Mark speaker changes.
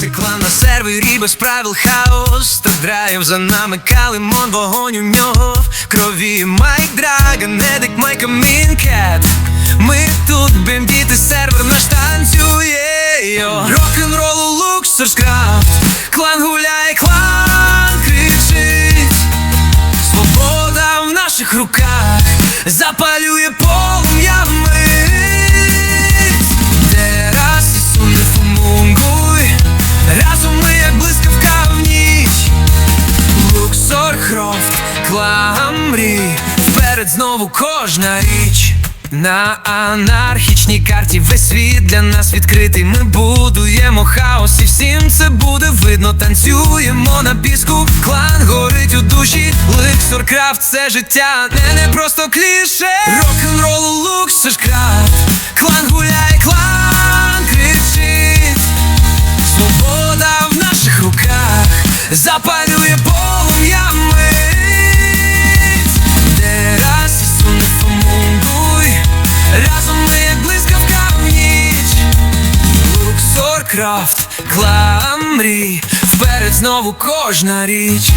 Speaker 1: Це клан на сервері без правил хаос. Та драйв за нами калимон, вогонь у нього. В крові Майк Драгон, Едик, Майка Мінкет. Ми тут бімбіти, сервер наш танцює йо. Рок-н-ролу луксерскрафт Клан гуляє, клан кричить. Свобода в наших руках. Запалює полум'я Хрофт, Кламрі Вперед знову кожна річ на анархічній карті весь світ для нас відкритий. Ми будуємо хаос, і всім це буде видно. Танцюємо на піску, клан горить у душі. Ликсоркрафт це життя, не, не просто кліше. Рок-н-ролу луксоркрафт, клан гуляє, клан кричить. Свобода в наших руках запалює крафт, кламрі Вперед знову кожна річ